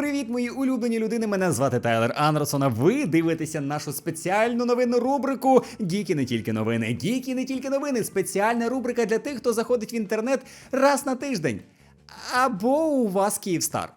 Привіт, мої улюблені людини. Мене звати Тайлер Андерсон. а Ви дивитеся нашу спеціальну новинну рубрику Діки. не тільки новини. Дікі не тільки новини. Спеціальна рубрика для тих, хто заходить в інтернет раз на тиждень. Або у вас Київстар.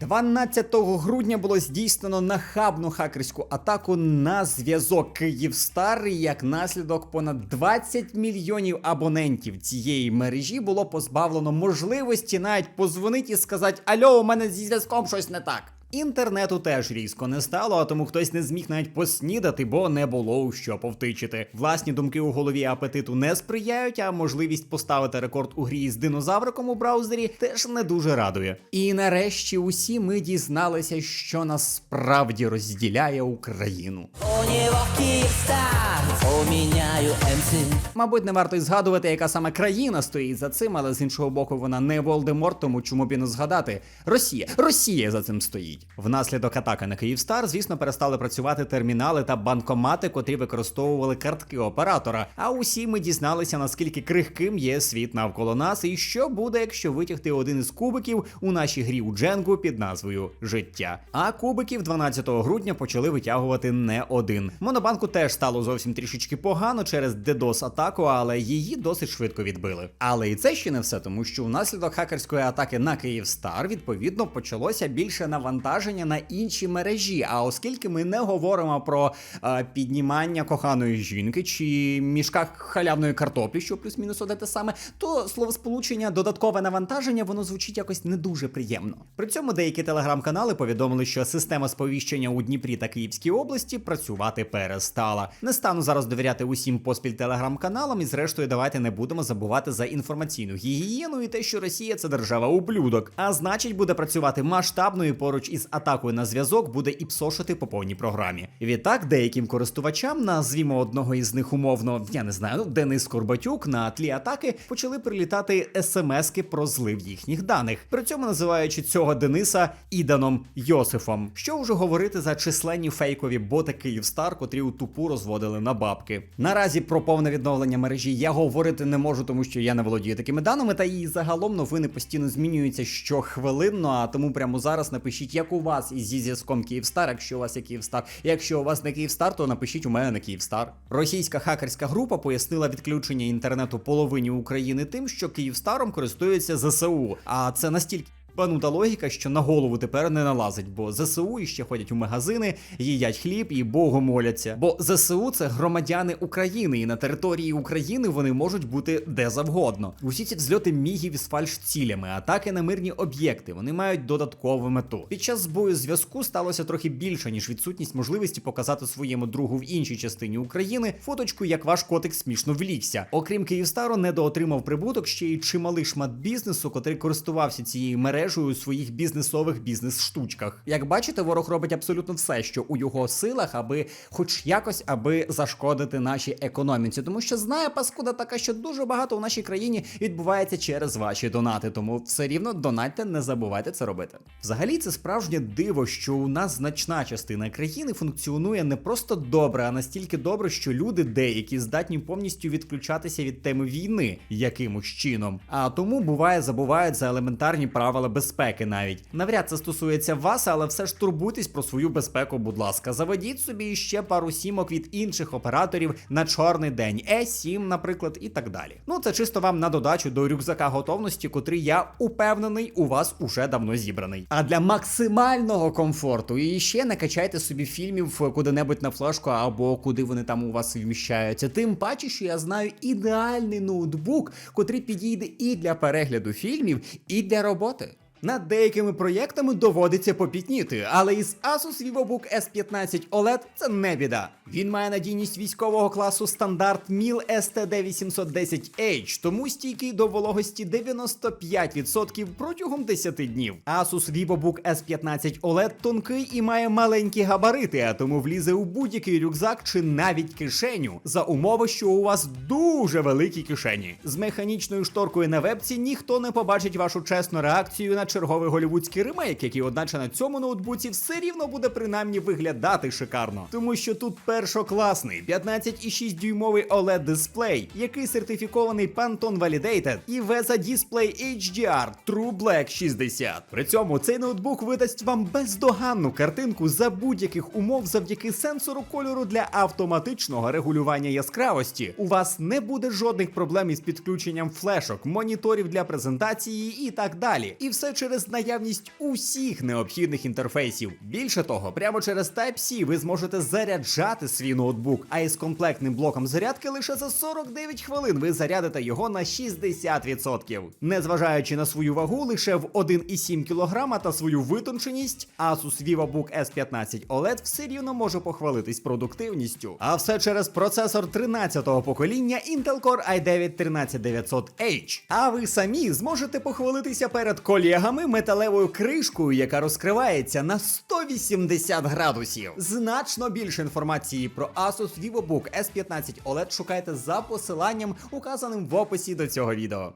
12 грудня було здійснено нахабну хакерську атаку на зв'язок Київстар. Як наслідок, понад 20 мільйонів абонентів цієї мережі було позбавлено можливості навіть позвонити і сказати: Альо, у мене зі зв'язком щось не так. Інтернету теж різко не стало, а тому хтось не зміг навіть поснідати, бо не було у що повтичити. Власні думки у голові апетиту не сприяють, а можливість поставити рекорд у грі з динозавриком у браузері теж не дуже радує. І нарешті усі ми дізналися, що насправді розділяє Україну. У Киевстар, поменяю МС. Мабуть, не варто й згадувати, яка саме країна стоїть за цим, але з іншого боку, вона не Волдеморт, тому чому б і не згадати. Росія, Росія за цим стоїть. Внаслідок атаки на Київстар, звісно, перестали працювати термінали та банкомати, котрі використовували картки оператора. А усі ми дізналися, наскільки крихким є світ навколо нас, і що буде, якщо витягти один із кубиків у нашій грі у Дженгу під назвою Життя. А кубиків 12 грудня почали витягувати не один. Монобанку теж стало зовсім трішечки погано через DDoS атаку, але її досить швидко відбили. Але і це ще не все, тому що внаслідок хакерської атаки на Київстар відповідно почалося більше навантаження на інші мережі. А оскільки ми не говоримо про е, піднімання коханої жінки чи мішка халявної картоплі, що плюс-мінус одне те саме, то словосполучення додаткове навантаження воно звучить якось не дуже приємно. При цьому деякі телеграм-канали повідомили, що система сповіщення у Дніпрі та Київській області працювати перестала. Не стану зараз довіряти усім поспіль телеграм-каналам, і зрештою давайте не будемо забувати за інформаційну гігієну і те, що Росія це держава ублюдок. А значить, буде працювати масштабно і поруч із атакою на зв'язок буде і псошити по повній програмі. Відтак, деяким користувачам, назвімо одного із них умовно, я не знаю, ну Денис Корбатюк на тлі атаки почали прилітати смски про злив їхніх даних, при цьому називаючи цього Дениса Іданом Йосифом. Що вже говорити за численні фейкові боти Київстар, котрі у тупу розводили на бабки. Наразі про повне відновлення мережі я говорити не можу, тому що я не володію такими даними, та і загалом новини постійно змінюються щохвилинно, а тому прямо зараз напишіть, як у вас із зі зв'язком Київстар, якщо у вас є Київстар. Якщо у вас не Київстар, то напишіть у мене на Київстар. Російська хакерська група пояснила відключення інтернету половині України тим, що Київстаром користується ЗСУ. А це настільки. Банута логіка, що на голову тепер не налазить, бо ЗСУ іще ходять у магазини, їдять хліб і Богу моляться. Бо ЗСУ це громадяни України, і на території України вони можуть бути де завгодно. Усі ці взльоти мігів із фальш-цілями, атаки на мирні об'єкти, вони мають додаткову мету. Під час збою зв'язку сталося трохи більше, ніж відсутність можливості показати своєму другу в іншій частині України фоточку, як ваш котик смішно влігся. Окрім Київстару, недоотримав прибуток ще й чималий шмат бізнесу, котрий користувався цією мережею у своїх бізнесових бізнес-штучках. Як бачите, ворог робить абсолютно все, що у його силах, аби хоч якось аби зашкодити нашій економіці, тому що знає паскуда така, що дуже багато у нашій країні відбувається через ваші донати. Тому все рівно донатьте, не забувайте це робити. Взагалі, це справжнє диво, що у нас значна частина країни функціонує не просто добре, а настільки добре, що люди деякі здатні повністю відключатися від теми війни якимось чином. А тому буває забувають за елементарні правила безпеки навіть. Навряд це стосується вас, але все ж турбуйтесь про свою безпеку, будь ласка. Заведіть собі ще пару сімок від інших операторів на чорний день, Е7, наприклад, і так далі. Ну це чисто вам на додачу до рюкзака готовності, котрий я упевнений у вас уже давно зібраний. А для максимального комфорту і ще не качайте собі фільмів куди-небудь на флешку або куди вони там у вас вміщаються. Тим паче, що я знаю ідеальний ноутбук, котрий підійде і для перегляду фільмів, і для роботи. Над деякими проєктами доводиться попітніти, але із Asus VivoBook S15 OLED це не біда. Він має надійність військового класу стандарт MIL STD810H, тому стійкий до вологості 95% протягом 10 днів. Asus VivoBook S15 OLED тонкий і має маленькі габарити, а тому влізе у будь-який рюкзак чи навіть кишеню, за умови, що у вас дуже великі кишені. З механічною шторкою на вебці ніхто не побачить вашу чесну реакцію на черговий голівудський ремейк, який, одначе на цьому ноутбуці все рівно буде принаймні виглядати шикарно. Тому що тут першокласний 15,6 дюймовий oled дисплей, який сертифікований Pantone Validated і VESA Display HDR True Black 60. При цьому цей ноутбук видасть вам бездоганну картинку за будь-яких умов завдяки сенсору кольору для автоматичного регулювання яскравості. У вас не буде жодних проблем із підключенням флешок, моніторів для презентації і так далі. І все через наявність усіх необхідних інтерфейсів. Більше того, прямо через Type-C ви зможете заряджати свій ноутбук, а із комплектним блоком зарядки лише за 49 хвилин ви зарядите його на 60%. Незважаючи на свою вагу лише в 1,7 кг та свою витонченість, Asus VivoBook S15 OLED все рівно може похвалитись продуктивністю. А все через процесор 13-го покоління Intel Core i9 13900H. А ви самі зможете похвалитися перед колегами металевою кришкою, яка розкривається на 180 градусів. Значно більше інформації про Asus VivoBook S15 OLED шукайте за посиланням, указаним в описі до цього відео.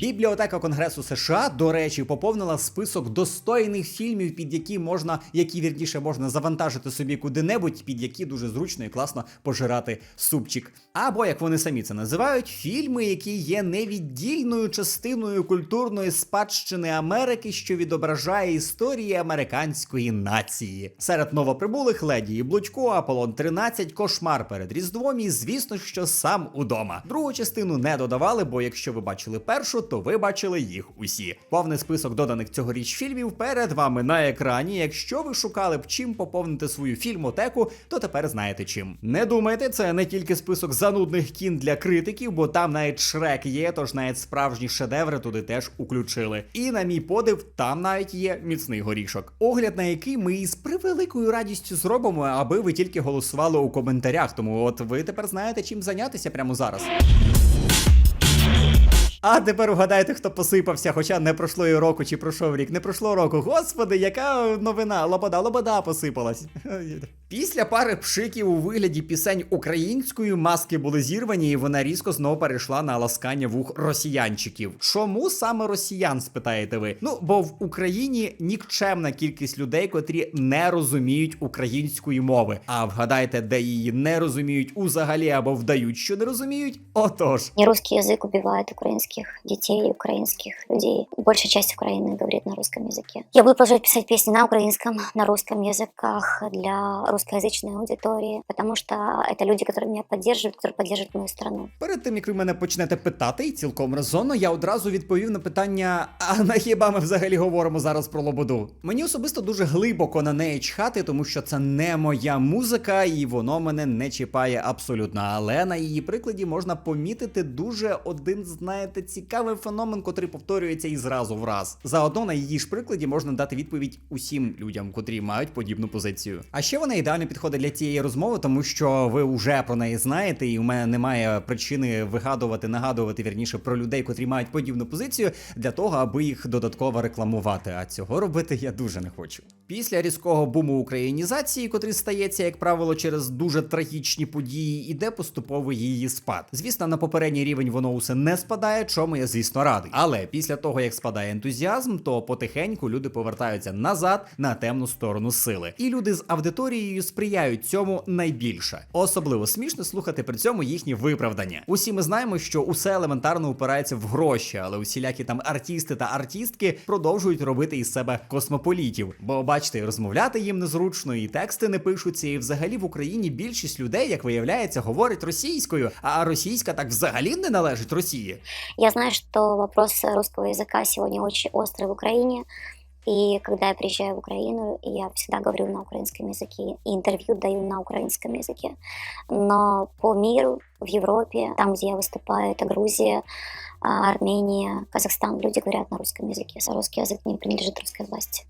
Бібліотека Конгресу США, до речі, поповнила список достойних фільмів, під які можна, які вірніше можна завантажити собі куди-небудь, під які дуже зручно і класно пожирати супчик. Або як вони самі це називають, фільми, які є невіддільною частиною культурної спадщини Америки, що відображає історії американської нації. Серед новоприбулих леді і Блудько, Аполлон 13, Кошмар перед Різдвом і, звісно, що сам удома. Другу частину не додавали, бо якщо ви бачили першу, то ви бачили їх усі. Повний список доданих цьогоріч фільмів перед вами на екрані. Якщо ви шукали б чим поповнити свою фільмотеку, то тепер знаєте чим. Не думайте, це не тільки список занудних кін для критиків, бо там навіть шрек є, тож навіть справжні шедеври туди теж уключили. І на мій подив, там навіть є міцний горішок. Огляд на який ми із превеликою радістю зробимо, аби ви тільки голосували у коментарях. Тому от ви тепер знаєте, чим зайнятися прямо зараз. А тепер вгадайте, хто посипався, хоча не пройшло і року, чи пройшов рік. Не пройшло року. Господи, яка новина? Лобода, лобода посипалась. Після пари пшиків у вигляді пісень українською маски були зірвані, і вона різко знову перейшла на ласкання вух росіянчиків. Чому саме росіян, спитаєте ви? Ну, бо в Україні нікчемна кількість людей, котрі не розуміють української мови. А вгадайте, де її не розуміють узагалі або вдають, що не розуміють? Отож. Не русский язык убивает украинских детей, украинских людей. Большая часть Украины говорит на русском языке. Я буду продолжать писать песни на украинском, на русском языках для русскоязычной аудитории, потому что это люди, которые меня поддерживают, которые поддерживают мою страну. Перед тим як ви мене почнете питати, і цілком резонно, я одразу відповів на питання: а на хіба ми взагалі говоримо зараз про лободу? Мені особисто дуже глибоко на неї чхати, тому що це не моя музика, і воно мене не чіпає абсолютно. Але на її прикладі можна помітити дуже один, знаєте, цікавий феномен, котрий повторюється і зразу в раз. Заодно на її ж прикладі можна дати відповідь усім людям, котрі мають подібну позицію. А ще вона ідеально підходить для цієї розмови, тому що ви вже про неї знаєте, і у мене немає причини вигадувати, нагадувати вірніше про людей, котрі мають подібну позицію, для того, аби їх додатково рекламувати. А цього робити я дуже не хочу. Після різкого буму українізації, котрий стається, як правило, через дуже трагічні події, іде поступовий її спад. Звісно, на попередній рівень воно усе не спадає, чому я, звісно, радий. Але після того, як спадає ентузіазм, то потихеньку люди повертаються назад на темну сторону сили. І люди з аудиторією сприяють цьому найбільше. Особливо смішно слухати при цьому їхні виправдання. Усі ми знаємо, що усе елементарно упирається в гроші, але усілякі там артисти та артистки продовжують робити із себе космополітів. Бо бачите, розмовляти їм незручно, і тексти не пишуться. І взагалі в Україні більшість людей, як виявляється, говорить російською, а російська так взагалі не належить Росії. Я знаю, что вопрос русского языка сегодня очень острый в Украине. И когда я приезжаю в Украину, я всегда говорю на украинском языке, и интервью даю на украинском языке. Но по миру, в Европе, там, где я выступаю, это Грузия, а, Армения, Казахстан, люди говорят на русском языке. Русский язык не принадлежит русской власти.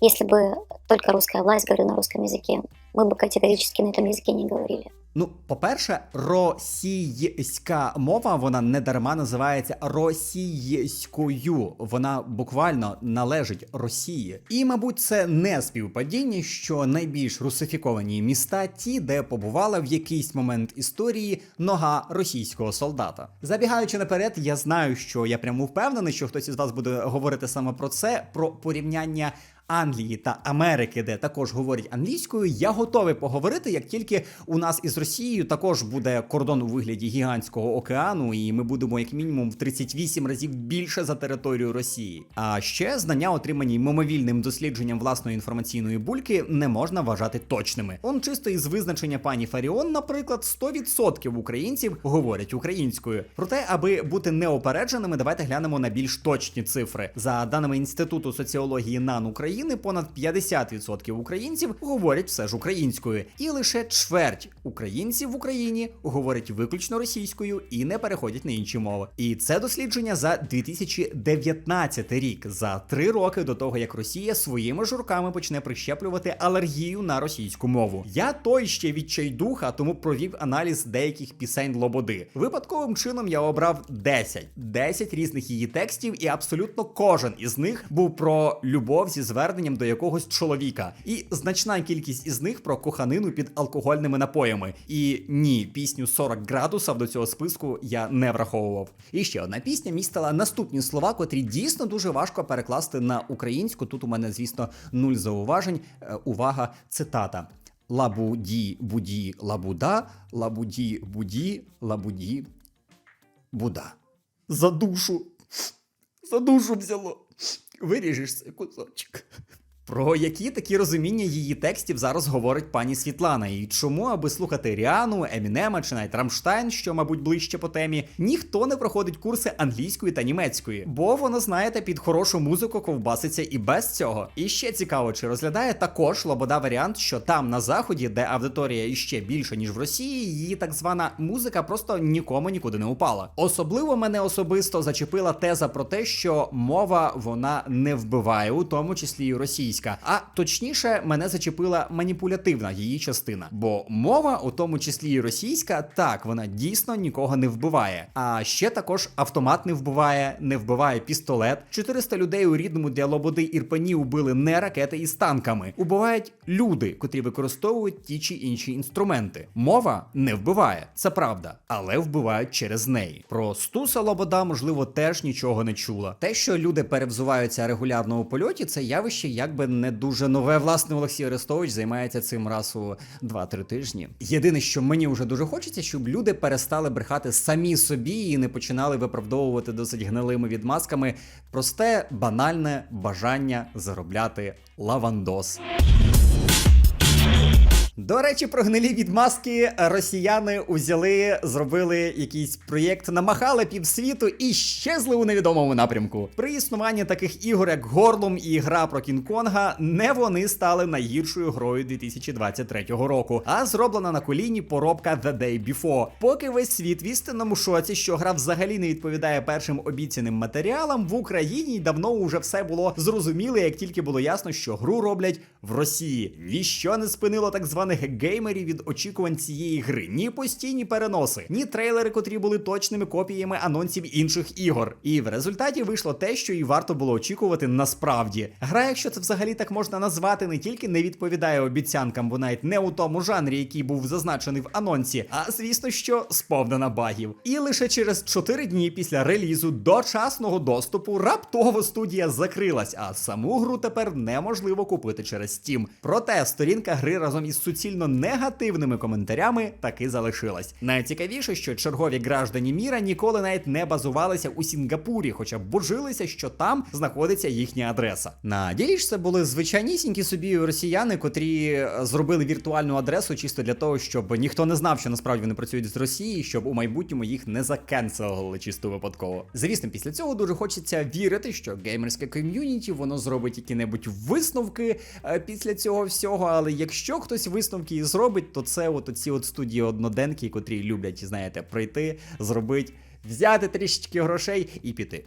Если бы только русская власть говорила на русском языке, мы бы категорически на этом языке не говорили. Ну, по-перше, російська мова, вона не дарма називається російською. Вона буквально належить Росії. І, мабуть, це не співпадіння, що найбільш русифіковані міста ті, де побувала в якийсь момент історії нога російського солдата. Забігаючи наперед, я знаю, що я прямо впевнений, що хтось із вас буде говорити саме про це, про порівняння. Англії та Америки, де також говорять англійською, я готовий поговорити, як тільки у нас із Росією також буде кордон у вигляді гігантського океану, і ми будемо як мінімум в 38 разів більше за територію Росії. А ще знання, отримані мимовільним дослідженням власної інформаційної бульки, не можна вважати точними. Он чисто із визначення пані Фаріон, наприклад, 100% українців говорять українською. Проте, аби бути неопередженими, давайте глянемо на більш точні цифри. За даними інституту соціології НАН України, понад 50% українців говорять все ж українською, і лише чверть українців в Україні говорять виключно російською і не переходять на інші мови. І це дослідження за 2019 рік, за три роки до того, як Росія своїми журками почне прищеплювати алергію на російську мову. Я той ще відчайдуха, тому провів аналіз деяких пісень Лободи. Випадковим чином я обрав 10. 10 різних її текстів, і абсолютно кожен із них був про любов зі зверненням до якогось чоловіка. І значна кількість із них про коханину під алкогольними напоями. І ні, пісню 40 градусів до цього списку я не враховував. І ще одна пісня містила наступні слова, котрі дійсно дуже важко перекласти на українську. Тут у мене, звісно, нуль зауважень. Е, увага, цитата. Лабуді буді лабуда, лабуді буді, лабуді буда. За душу. За душу взяло. Виріжеш цей кусочок. Про які такі розуміння її текстів зараз говорить пані Світлана, і чому, аби слухати Ріану, Емінема чи навіть Рамштайн, що, мабуть, ближче по темі, ніхто не проходить курси англійської та німецької, бо воно, знаєте, під хорошу музику ковбаситься і без цього. І ще цікаво, чи розглядає також Лобода варіант, що там на заході, де аудиторія іще більша ніж в Росії, її так звана музика просто нікому нікуди не упала. Особливо мене особисто зачепила теза про те, що мова вона не вбиває, у тому числі і російська. А точніше, мене зачепила маніпулятивна її частина. Бо мова, у тому числі і російська, так вона дійсно нікого не вбиває. А ще також автомат не вбиває, не вбиває пістолет. 400 людей у рідному для Лободи Ірпені убили не ракети із танками. Убивають люди, котрі використовують ті чи інші інструменти. Мова не вбиває, це правда, але вбивають через неї. Про Стуса Лобода, можливо, теж нічого не чула. Те, що люди перевзуваються регулярно у польоті, це явище якби не дуже нове. Власне, Олексій Арестович займається цим раз у 2-3 тижні. Єдине, що мені вже дуже хочеться, щоб люди перестали брехати самі собі і не починали виправдовувати досить гнилими відмазками просте, банальне бажання заробляти лавандос. До речі, про гнилі відмазки росіяни узяли, зробили якийсь проєкт, намахали півсвіту і щезли у невідомому напрямку. При існуванні таких ігор, як Горлум і гра про Кінг-Конга, не вони стали найгіршою грою 2023 року, а зроблена на коліні поробка The Day Before. Поки весь світ в істинному шоці, що гра взагалі не відповідає першим обіцяним матеріалам, в Україні давно уже все було зрозуміло, як тільки було ясно, що гру роблять в Росії. Ніщо не спинило так званих геймерів від очікувань цієї гри. Ні постійні переноси, ні трейлери, котрі були точними копіями анонсів інших ігор. І в результаті вийшло те, що і варто було очікувати насправді. Гра, якщо це взагалі так можна назвати, не тільки не відповідає обіцянкам, бо навіть не у тому жанрі, який був зазначений в анонсі, а звісно, що сповнена багів. І лише через 4 дні після релізу дочасного доступу раптово студія закрилась, а саму гру тепер неможливо купити через Steam. Проте сторінка гри разом із суцільно негативними коментарями таки залишилась. Найцікавіше, що чергові граждані міра ніколи навіть не базувалися у Сінгапурі, хоча божилися, що там знаходиться їхня адреса. На ділі ж це були звичайнісінькі собі росіяни, котрі е, зробили віртуальну адресу чисто для того, щоб ніхто не знав, що насправді вони працюють з Росії, щоб у майбутньому їх не закенселили чисто випадково. Звісно, після цього дуже хочеться вірити, що геймерське ком'юніті воно зробить які-небудь висновки е, після цього всього. Але якщо хтось висновки і зробить, то це от оці от студії одноденки, котрі люблять, знаєте, прийти, зробити, взяти трішечки грошей і піти.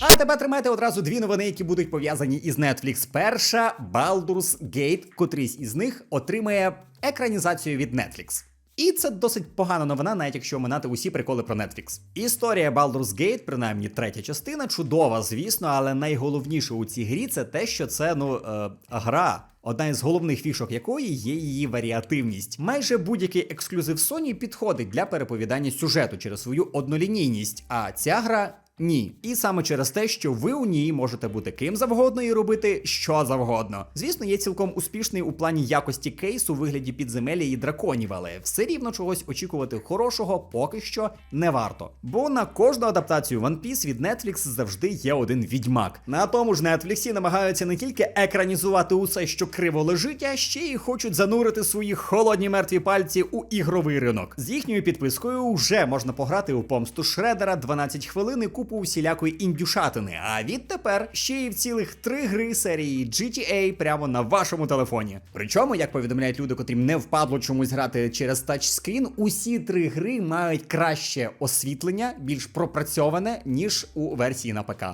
А тепер тримайте одразу дві новини, які будуть пов'язані із Netflix. Перша Baldur's Gate, котрийсь із них отримає екранізацію від Netflix. І це досить погана новина, навіть якщо минати усі приколи про Netflix. Історія Baldur's Gate, принаймні третя частина, чудова, звісно, але найголовніше у цій грі це те, що це ну е, гра. Одна із головних фішок якої є її варіативність. Майже будь-який ексклюзив Sony підходить для переповідання сюжету через свою однолінійність, а ця гра ні. І саме через те, що ви у ній можете бути ким завгодно і робити що завгодно. Звісно, є цілком успішний у плані якості кейс у вигляді підземелля і драконів, але все рівно чогось очікувати хорошого поки що не варто. Бо на кожну адаптацію One Piece від Netflix завжди є один відьмак. На тому ж Netflix намагаються не тільки екранізувати усе, що криво лежить, а ще й хочуть занурити свої холодні мертві пальці у ігровий ринок. З їхньою підпискою вже можна пограти у помсту Шредера 12 хвилин і усілякої індюшатини. А відтепер ще й в цілих три гри серії GTA прямо на вашому телефоні. Причому, як повідомляють люди, котрім не впадло чомусь грати через тачскрін, усі три гри мають краще освітлення, більш пропрацьоване, ніж у версії на ПК.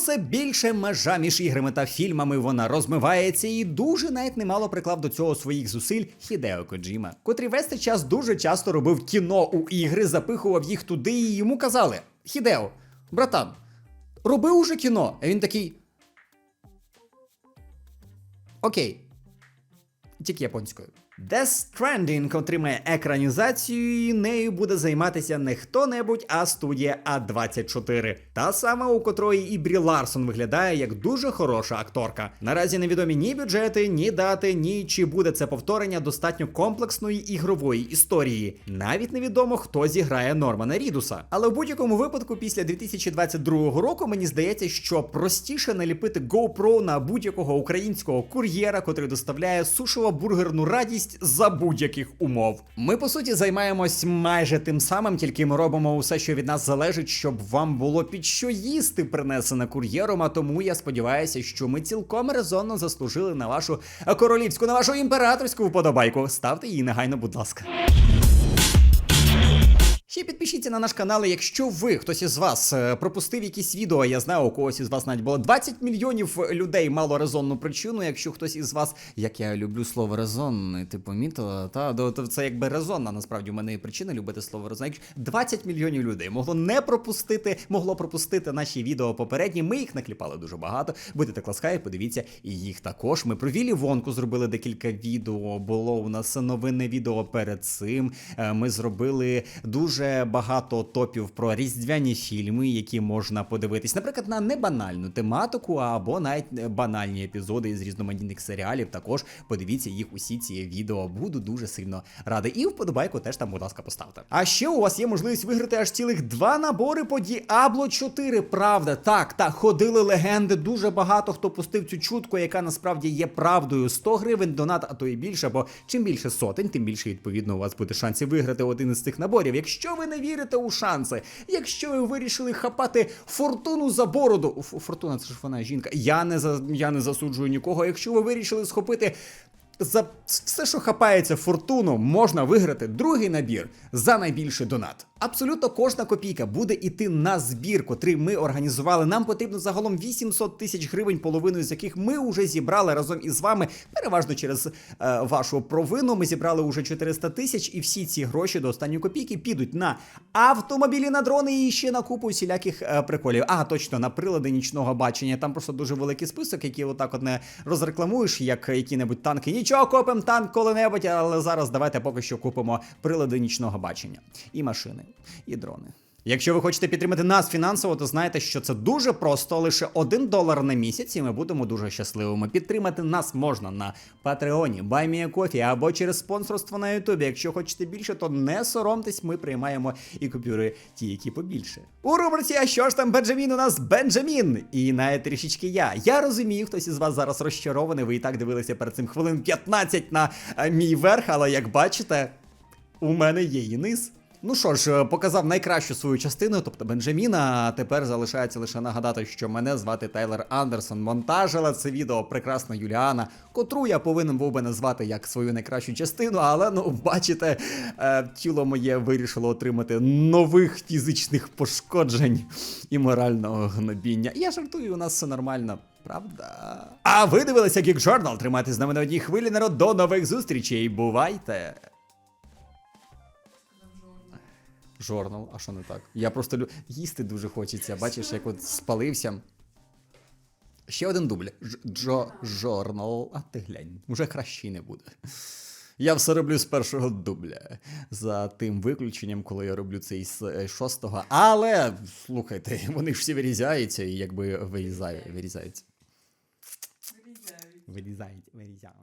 Усе більше межа між іграми та фільмами вона розмивається і дуже навіть немало приклав до цього своїх зусиль Хідео Коджіма, котрий весь цей час дуже часто робив кіно у ігри, запихував їх туди, і йому казали: Хідео, братан, роби уже кіно. А він такий. Окей. Тільки японською. Death Stranding отримає екранізацію, і нею буде займатися не хто-небудь, а студія А24. Та сама, у котрої і Брі Ларсон виглядає як дуже хороша акторка. Наразі невідомі ні бюджети, ні дати, ні чи буде це повторення достатньо комплексної ігрової історії. Навіть невідомо, хто зіграє Нормана Рідуса. Але в будь-якому випадку, після 2022 року, мені здається, що простіше наліпити GoPro на будь-якого українського кур'єра, котрий доставляє сушово-бургерну радість за будь-яких умов. Ми по суті займаємось майже тим самим, тільки ми робимо усе, що від нас залежить, щоб вам було під що їсти принесене кур'єром. А тому я сподіваюся, що ми цілком резонно заслужили на вашу королівську, на вашу імператорську вподобайку. Ставте її негайно, будь ласка. Ще підпишіться на наш канал, якщо ви, хтось із вас, е, пропустив якісь відео, я знаю, у когось із вас навіть було 20 мільйонів людей мало резонну причину. Якщо хтось із вас, як я люблю слово резонне, ти помітила, та то це якби резонна, насправді у мене є причина любити слово резонне. Якщо 20 мільйонів людей могло не пропустити, могло пропустити наші відео попередні. Ми їх накліпали дуже багато. Будете класкаї, подивіться, і їх також. Ми про Вілі Вонку зробили декілька відео. Було у нас новинне відео перед цим. Е, Ми зробили дуже багато топів про різдвяні фільми, які можна подивитись, наприклад, на небанальну тематику або навіть банальні епізоди із різноманітних серіалів. Також подивіться їх усі ці відео. Буду дуже сильно радий. І вподобайку теж там, будь ласка, поставте. А ще у вас є можливість виграти аж цілих два набори по Diablo 4. Правда, так, так, ходили легенди. Дуже багато хто пустив цю чутку, яка насправді є правдою. 100 гривень донат, а то і більше, бо чим більше сотень, тим більше відповідно у вас буде шансів виграти один із цих наборів. Якщо ви не вірите у шанси, якщо ви вирішили хапати фортуну за бороду, фортуна це ж вона жінка. Я не за я не засуджую нікого. Якщо ви вирішили схопити. За все, що хапається фортуну, можна виграти другий набір за найбільший донат. Абсолютно кожна копійка буде йти на збір, котрий ми організували. Нам потрібно загалом 800 тисяч гривень, половину з яких ми вже зібрали разом із вами. Переважно через е, вашу провину. Ми зібрали уже 400 тисяч, і всі ці гроші до останньої копійки підуть на автомобілі, на дрони і ще на купу усіляких е, приколів. А точно на прилади нічного бачення. Там просто дуже великий список, який отак от не розрекламуєш, як які-небудь танки. Нічого, копим танк коли-небудь, але зараз давайте поки що купимо прилади нічного бачення і машини, і дрони. Якщо ви хочете підтримати нас фінансово, то знаєте, що це дуже просто. Лише один долар на місяць, і ми будемо дуже щасливими. Підтримати нас можна на Патреоні, Кофі або через спонсорство на Ютубі. Якщо хочете більше, то не соромтесь, ми приймаємо і купюри ті, які побільше. У рубриці А що ж там Бенджамін? У нас Бенджамін. І навіть трішечки я. Я розумію, хтось із вас зараз розчарований. Ви і так дивилися перед цим хвилин 15 на е, мій верх, але як бачите, у мене є і низ. Ну що ж, показав найкращу свою частину, тобто Бенджаміна. Тепер залишається лише нагадати, що мене звати Тайлер Андерсон. Монтажила це відео прекрасна Юліана, котру я повинен був би назвати як свою найкращу частину, але ну бачите, е, тіло моє вирішило отримати нових фізичних пошкоджень і морального гнобіння. Я жартую, у нас все нормально. Правда. А ви дивилися Geek Journal? Тримайтесь з нами на одній хвилі, народ. До нових зустрічей. Бувайте! Жорнал, а що не так? Я просто лю... їсти дуже хочеться. Бачиш, як от спалився. Ще один дубль. Ж- Джо жорнал. А ти глянь, уже краще не буде. Я все роблю з першого дубля. За тим виключенням, коли я роблю це із е, шостого. Але слухайте, вони ж всі вирізаються і якби вирізають, вирізаються. Вирізають, вирізають, вирізають.